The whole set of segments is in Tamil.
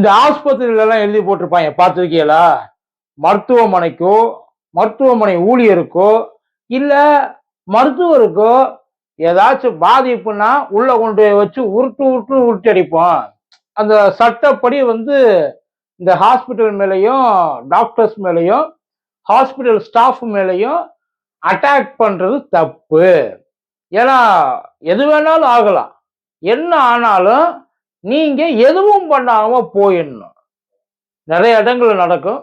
இந்த ஆஸ்பத்திரியிலலாம் எழுதி போட்டிருப்பாங்க பார்த்துருக்கீங்களா மருத்துவமனைக்கோ மருத்துவமனை ஊழியருக்கோ இல்லை மருத்துவருக்கோ ஏதாச்சும் பாதிப்புனா உள்ள கொண்டு போய் வச்சு உருட்டு உருட்டு உருட்டி அடிப்போம் அந்த சட்டப்படி வந்து இந்த ஹாஸ்பிட்டல் மேலேயும் டாக்டர்ஸ் மேலேயும் ஹாஸ்பிட்டல் ஸ்டாஃப் மேலேயும் அட்டாக் பண்ணுறது தப்பு. ஏன்னா எது வேணாலும் ஆகலாம். என்ன ஆனாலும் நீங்க எதுவும் பண்ணாம போயிடணும். நிறைய இடங்கள்ல நடக்கும்.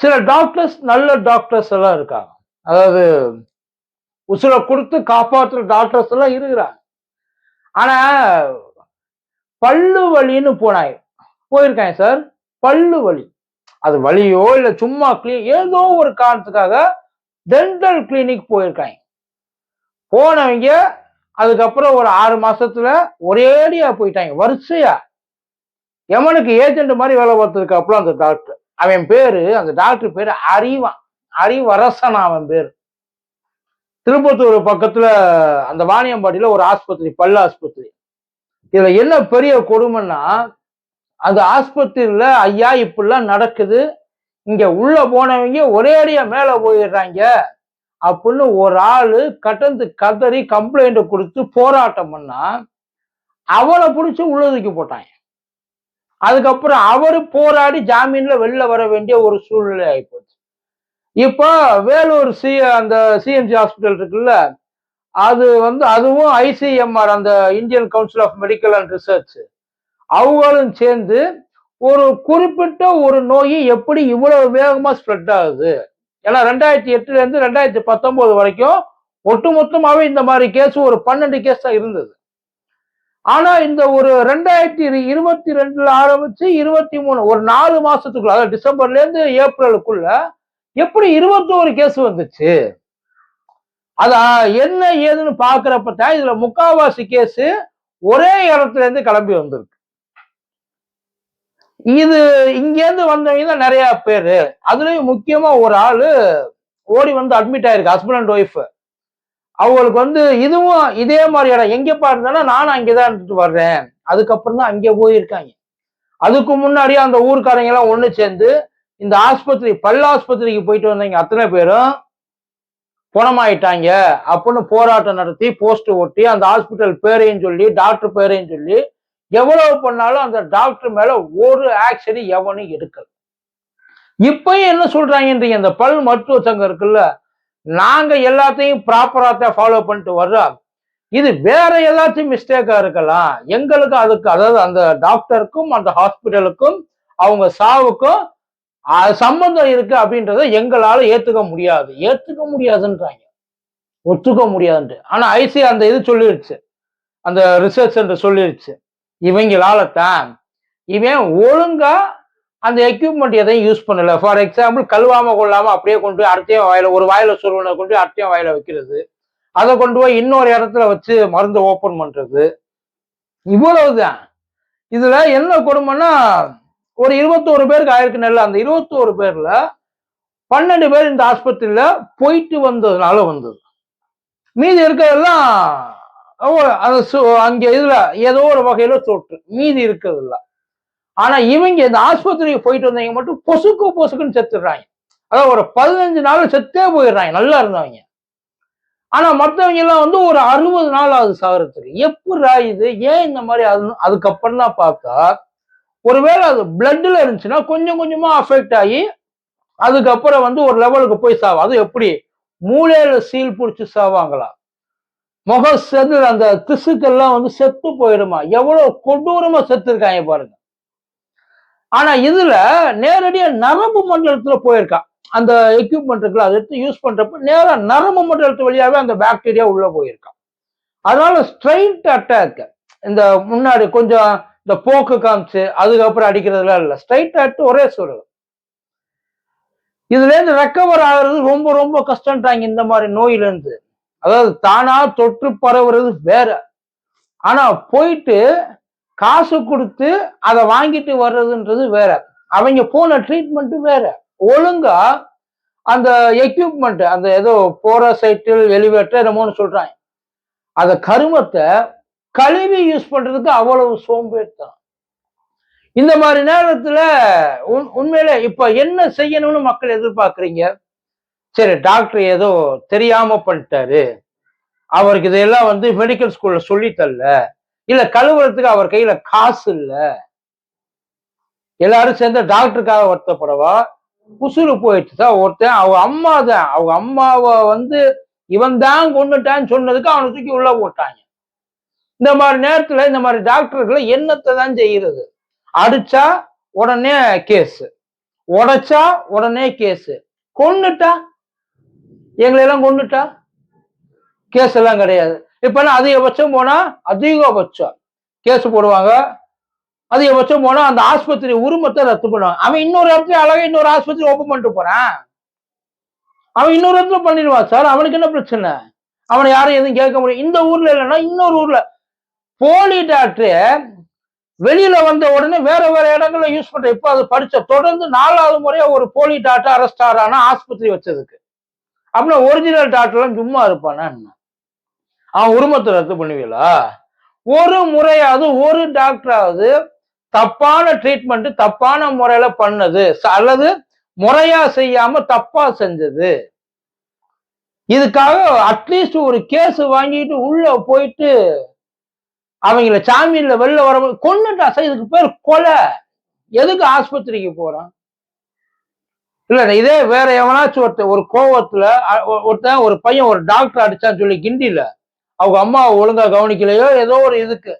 சில டாக்டர்ஸ் நல்ல டாக்டர்ஸ் எல்லாம் இருக்காங்க. அதாவது உசுரை கொடுத்து காப்பாற்றுற டாக்டர்ஸ் எல்லாம் இருக்கிறாங்க. ஆனா பல்லு வலின்னு போனாங்க போயிருக்காங்க சார் பல்லு வலி. அது வலியோ இல்ல சும்மா கிளீன் ஏதோ ஒரு காரணத்துக்காக டென்டல் கிளினிக் போயிருக்காங்க போனவங்க அதுக்கப்புறம் ஒரு ஆறு மாசத்துல ஒரேடியா போயிட்டாங்க. வரிசையா. எவனுக்கு ஏஜென்ட் மாதிரி வேலை பார்த்ததுக்கு அப்புறம் அந்த டாக்டர் அவன் பேரு அந்த டாக்டர் பேரு அறிவான் அறிவரசன் அவன் பேரு. திருப்பத்தூர் பக்கத்துல அந்த வாணியம்பாடியில ஒரு ஆஸ்பத்திரி பல்லு ஆஸ்பத்திரி. இதுல என்ன பெரிய கொடுமைன்னா அந்த ஆஸ்பத்திரியில ஐயா இப்படிலாம் நடக்குது. இங்க உள்ள போனவங்க ஒரே அடியா மேல போயிடுறாங்க. அப்படின்னு ஒரு ஆள் கட்டந்து கதறி கம்ப்ளைண்ட்டை கொடுத்து போராட்டம் பண்ணா அவளை பிடிச்சி உள்ளதுக்கு போட்டாங்க அதுக்கப்புறம் அவரு போராடி ஜாமீன்ல வெளில வர வேண்டிய ஒரு சூழ்நிலை ஆகிப்போச்சு இப்போ வேலூர் சி அந்த சிஎம்சி ஹாஸ்பிட்டல் இருக்குல்ல அது வந்து அதுவும் ஐசிஎம்ஆர் அந்த Indian council of medical and research அவங்களும் சேர்ந்து ஒரு குறிப்பிட்ட ஒரு நோய் எப்படி இவ்வளவு வேகமா ஸ்ப்ரெட் ஆகுது? ஏன்னா ரெண்டாயிரத்தி எட்டுல இருந்து ரெண்டாயிரத்தி பத்தொன்பது வரைக்கும் ஒட்டுமொத்தமாவே இந்த மாதிரி கேஸ் ஒரு பன்னெண்டு கேஸ் தான் இருந்தது. ஆனா இந்த ஒரு ரெண்டாயிரத்தி இருபத்தி ரெண்டுல ஆரம்பிச்சு இருபத்தி மூணு ஒரு நாலு மாசத்துக்குள்ள அதாவது டிசம்பர்ல இருந்து ஏப்ரலுக்குள்ள எப்படி இருபத்தோரு கேஸ் வந்துச்சு? அதா என்ன ஏதுன்னு பாக்குறப்ப தான் இதுல முக்காவாசி கேஸ் ஒரே இடத்துல இருந்து கிளம்பி வந்திருக்கு. இது இங்கேருந்து வந்தவங்க தான் நிறைய பேர். அதுலயும் முக்கியமா ஒரு ஆளு ஓடி வந்து அட்மிட் ஆயிருக்கு ஹஸ்பண்ட் அண்ட் ஒய்ஃப் அவங்களுக்கு வந்து இதுவும் இதே மாதிரி இடம். எங்கப்பா இருந்தாலும் நானும் அங்கேதான் இருந்துட்டு வர்றேன். அதுக்கப்புறம் தான் அங்கே போயிருக்காங்க. அதுக்கு முன்னாடியே அந்த ஊருக்காரங்க எல்லாம் ஒன்று சேர்ந்து இந்த ஆஸ்பத்திரி பல்ல ஆஸ்பத்திரிக்கு போயிட்டு வந்தவங்க அத்தனை பேரும் குணமாயிட்டாங்க அப்படின்னு போராட்டம் நடத்தி போஸ்ட் ஒட்டி அந்த ஹாஸ்பிட்டல் பேரையும் சொல்லி டாக்டர் பேரையும் சொல்லி எவ்வளவு பண்ணாலும் அந்த டாக்டர் மேல ஒரு ஆக்ஷன் எவனும் எடுக்கல. இப்பயும் என்ன சொல்றாங்கன்றீங்க? இந்த பல் மருத்துவ சங்கம் இருக்குல்ல நாங்க எல்லாத்தையும் ப்ராப்பரா தான் ஃபாலோ பண்ணிட்டு வர்றோம். இது வேற எல்லாத்தையும் மிஸ்டேக்கா இருக்கலாம். எங்களுக்கு அதுக்கு அதாவது அந்த டாக்டருக்கும் அந்த ஹாஸ்பிட்டலுக்கும் அவங்க சாவுக்கும் சம்பந்தம் இருக்கு அப்படின்றத எங்களால ஏத்துக்க முடியாது. ஏத்துக்க முடியாதுன்றாங்க. ஒத்துக்க முடியாதுன்ட்டு. ஆனா ஐசி அந்த இது சொல்லிருச்சு. அந்த ரிசர்ச் சென்டர் சொல்லிருச்சு. இவங்களால தான் இவன் ஒழுங்கா அந்த எக்யூப்மெண்ட் எதையும் யூஸ் பண்ணல. ஃபார் எக்ஸாம்பிள் கழுவாம கொள்ளாம அப்படியே கொண்டு போய் அடுத்தையும் வாயில ஒரு வாயில சுருவனை கொண்டு போய் அடுத்தையும் வாயில வைக்கிறது. அதை கொண்டு போய் இன்னொரு இடத்துல வச்சு மருந்து ஓபன் பண்றது. இவ்வளவுதான். இதுல என்ன கொடுமைன்னா ஒரு இருபத்தோரு பேருக்கு ஆயிருக்கு நெல்ல. அந்த இருபத்தோரு பேர்ல பன்னெண்டு பேர் இந்த ஆஸ்பத்திரியில போயிட்டு வந்ததுனால வந்தது. மீதி இருக்கிறதெல்லாம் அது அங்கே அங்க இதுல ஏதோ ஒரு வகையில தொற்று மீதி இருக்கிறது இல்ல. ஆனா இவங்க இந்த ஆஸ்பத்திரிக்கு போயிட்டு வந்தவங்க மட்டும் பொசுக்கு பொசுக்குன்னு செத்துடுறாங்க. அதாவது ஒரு பதினஞ்சு நாள் செத்தே போயிடுறாங்க நல்லா இருந்தவங்க. ஆனா மற்றவங்க எல்லாம் வந்து ஒரு அறுபது நாள் ஆகுது சாகிறதுக்கு. எப்படிடா இது? ஏன் இந்த மாதிரி அது அதுக்கப்புறம் தான் பார்த்தா ஒருவேளை அது பிளட்ல இருந்துச்சுன்னா கொஞ்சம் கொஞ்சமா அஃபெக்ட் ஆகி அதுக்கப்புறம் வந்து ஒரு லெவலுக்கு போய் சாவா அது எப்படி? மூளையில சீல் பிடிச்சி சாவாங்களா? முக செது அந்த திசுக்கெல்லாம் வந்து செத்து போயிடுமா? எவ்வளவு கொடூரமா செத்து இருக்காங்க பாருங்க. ஆனா இதுல நேரடியா நரம்பு மண்டலத்துல போயிருக்கான். அந்த எக்யூப்மெண்ட் இருக்குல்ல அதை எடுத்து யூஸ் பண்றப்ப நேரா நரம்பு மண்டலத்து வழியாவே அந்த பாக்டீரியா உள்ள போயிருக்கான். அதனால ஸ்ட்ரைட் அட்டாக் இந்த முன்னாடி கொஞ்சம் இந்த போக்கு காமிச்சு அதுக்கப்புறம் அடிக்கிறதுலாம் இல்லை. ஸ்ட்ரைட் அட்டு ஒரே சொல்லுது இதுல இருந்து ரெக்கவர் ஆகுறது ரொம்ப ரொம்ப கஷ்டம்ட்டாங்க இந்த மாதிரி நோயிலேருந்து. அதாவது தானா தொற்று பரவுறது வேற. ஆனா போயிட்டு காசு கொடுத்து அதை வாங்கிட்டு வர்றதுன்றது வேற. அவங்க போன ட்ரீட்மெண்ட் வேற. ஒழுங்கா அந்த எக்யூப்மெண்ட் அந்த ஏதோ போற சைட்டில் எலிவேட்டர் என்னமோன்னு சொல்றாங்க. அந்த கருமத்தை கழுவி யூஸ் பண்றதுக்கு அவ்வளவு சோம்பேறித்தனம். இந்த மாதிரி நேரத்துல உண்- உண்மையில இப்ப என்ன செய்யணும்னு மக்கள் எதிர்பார்க்குறீங்க? சரி டாக்டர் ஏதோ தெரியாம பண்ணிட்டாரு. அவருக்கு இதெல்லாம் வந்து மெடிக்கல் ஸ்கூல்ல சொல்லி தரல. இல்ல கழுவுறதுக்கு அவர் கையில காசு இல்ல. எல்லாரும் சேர்ந்து டாக்டருக்காக வருத்தப்படவா? உசுறு போயிட்டு தான் ஒருத்தன் அவங்க அம்மா தான். அவங்க அம்மாவை வந்து இவன் தான் கொண்டுட்டான்னு சொன்னதுக்கு அவனை தூக்கி உள்ள போட்டாங்க. இந்த மாதிரி நேரத்துல இந்த மாதிரி டாக்டர்களை என்னத்தை தான் செய்யறது அடிச்சா உடனே கேஸ் உடைச்சா உடனே கேஸ் கொன்னுட்டா எங்களை எல்லாம் கொண்டுட்டா கேஸ் எல்லாம் கிடையாது. இப்ப அதிகபட்சம் போனா அதிகபட்சம். கேஸ் போடுவாங்க. அதிகபட்சம் போனா அந்த ஆஸ்பத்திரி உரிமத்தை ரத்து பண்ணுவாங்க. அவன் இன்னொரு இடத்துல அழகா இன்னொரு ஆஸ்பத்திரி ஓப்பன் பண்ணிட்டு போறான். அவன் இன்னொரு இடத்துல பண்ணிடுவான் சார். அவனுக்கு என்ன பிரச்சனை? அவனை யாரும் எதுவும் கேட்க முடியும் இந்த ஊர்ல இல்லைன்னா இன்னொரு ஊர்ல. போலி டாக்டர் வெளியில வந்த உடனே வேற வேற இடங்கள்ல யூஸ் பண்ற. இப்போ அது படிச்ச தொடர்ந்து நாலாவது முறையா ஒரு போலி டாக்டர் அரெஸ்ட் ஆறானா ஆஸ்பத்திரி வச்சதுக்கு. அப்படின்னா ஒரிஜினல் டாக்டர்லாம் சும்மா இருப்பானா என்ன? அவன் உரிமத்தை ரத்து பண்ணுவீங்களா? ஒரு முறையாவது ஒரு டாக்டராவது தப்பான ட்ரீட்மெண்ட் தப்பான முறையில பண்ணது. அல்லது முறையா செய்யாம தப்பா செஞ்சது. இதுக்காக அட்லீஸ்ட் ஒரு கேஸ் வாங்கிட்டு உள்ள போயிட்டு அவங்கள சாமியில் வெளில வர கொண்டுட்டா இதுக்கு பேர் கொலை. எதுக்கு ஆஸ்பத்திரிக்கு போறான்? இல்ல இதே வேற எவனாச்சும் ஒருத்தன் ஒரு கோவத்துல ஒருத்தன் ஒரு பையன் ஒரு டாக்டர் அடிச்சான்னு சொல்லி கிண்டில அவங்க அம்மா ஒழுங்கா கவனிக்கலையோ ஏதோ ஒரு இதுக்கு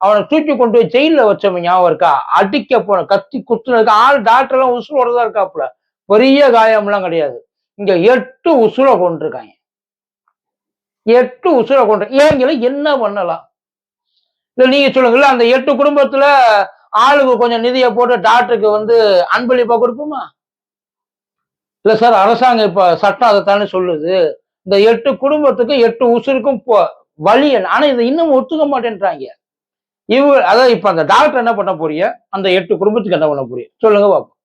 அவனை தூக்கி கொண்டு போய் ஜெயில வச்சவன் ஞாபகம் இருக்கா? அடிக்க போன கத்தி குத்துனதுக்கு ஆள் டாக்டர் எல்லாம் உசுரோட தான் இருக்காப்புல. பெரிய காயம்லாம் கிடையாது. இங்க எட்டு உசுரை கொண்டிருக்காங்க. எட்டு உசுரை கொண்டு ஏங்களை என்ன பண்ணலாம்? இல்ல நீங்க சொல்லுங்கல்ல அந்த எட்டு குடும்பத்துல ஆளுக்கு கொஞ்சம் நிதியை போட்டு டாக்டருக்கு வந்து அன்பளிப்பா கொடுப்போமா? இல்ல சார் அரசாங்கம் இப்ப சட்டம் அதைத்தானே சொல்லுது. இந்த எட்டு குடும்பத்துக்கு எட்டு உசுருக்கும் வழி என்ன? ஆனா இதை இன்னும் ஒத்துக்க மாட்டேன்றாங்க. இவங்க அதான் இப்ப அந்த டாக்டர் என்ன பண்ண போறிய அந்த எட்டு குடும்பத்துக்கு என்ன பண்ண போறீங்க? சொல்லுங்க பாப்போம்.